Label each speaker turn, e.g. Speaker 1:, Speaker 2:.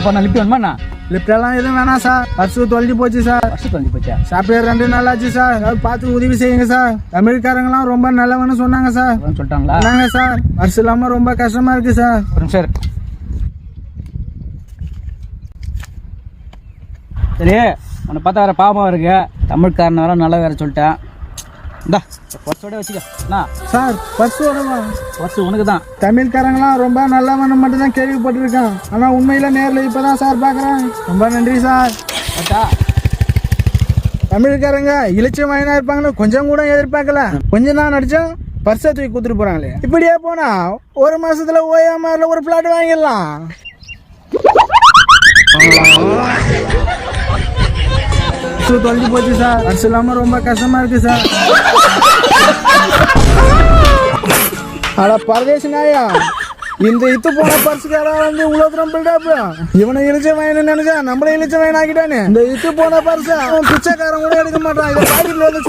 Speaker 1: அப்ப நான் லிஃப்ட் வேணுமா
Speaker 2: லிஃப்ட் எல்லாம் எதுவும் வேணாம் சார். பர்ஸு தொலைஞ்சு போச்சு சார்.
Speaker 1: வருஷம் தொலைஞ்சு போச்சா?
Speaker 2: சாப்பிட்டு ரெண்டு நாள் ஆச்சு சார். ஏதாவது பார்த்து உதவி செய்யுங்க சார். தமிழ்காரங்களாம் ரொம்ப நல்லவன்னு சொன்னாங்க சார்.
Speaker 1: சொல்லிட்டாங்களா?
Speaker 2: என்னங்க சார். பர்ஸ் இல்லாம ரொம்ப கஷ்டமா இருக்கு சார்.
Speaker 1: இரு. சரி உன்னை பார்த்தா வேற பாவமா இருக்கு. தமிழ்காரன் வேற நல்லா வேற சொல்லிட்டேன். இந்தா பர்ஸோட வச்சுக்க. என்ன
Speaker 2: சார் பர்ஸ் உடவா
Speaker 1: பர்ஸ் உனக்கு தான்
Speaker 2: தமிழ்காரங்களாம் ரொம்ப நல்லவன்னு மட்டும் தான் கேள்விப்பட்டிருக்கேன். ஆனா உண்மையில நேர்ல இப்பதான் சார் பாக்குறேன் ரொம்ப நன்றி சார்.
Speaker 1: பட்டா
Speaker 2: தமிழ்காரங்க இளிச்ச வாயினா இருப்பாங்கன்னு கொஞ்சம் கூட எதிர்பார்க்கல. கொஞ்ச நாள் நடிச்சோம் பர்ஸை தூக்கி கொடுத்துட்டு போறாங்களே. இப்படியே போனா ஒரு மாசத்துல ஓயாமல ஒரு பிளாட் வாங்கிடலாம். பர்ஸு தொலைஞ்சு போச்சு சார் பர்ஸ் இல்லாம ரொம்ப கஷ்டமா இருக்கு சார் அட பரதேசி நாயா இந்த இத்து போன பர்சுக்கார வந்து இவ்வளவு தூரம் பில்டப் இவனை இழிச்ச வயனு நினைச்சா நம்மள இழிச்ச வயன் ஆக்கிட்டானே இந்த இத்து போன பர்ச அவன் பிச்சைக்காரன் கூட எடுக்க மாட்டான். இதை பாடியில் வந்து